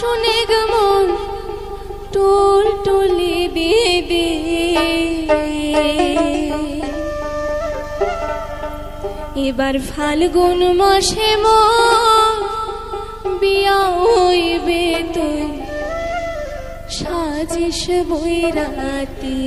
শুনে গমন টুল টুলি বিবি। এবার ফাল্গুন মাসে মন বিয়া হইবে তুই সাজিস বৈরাতি।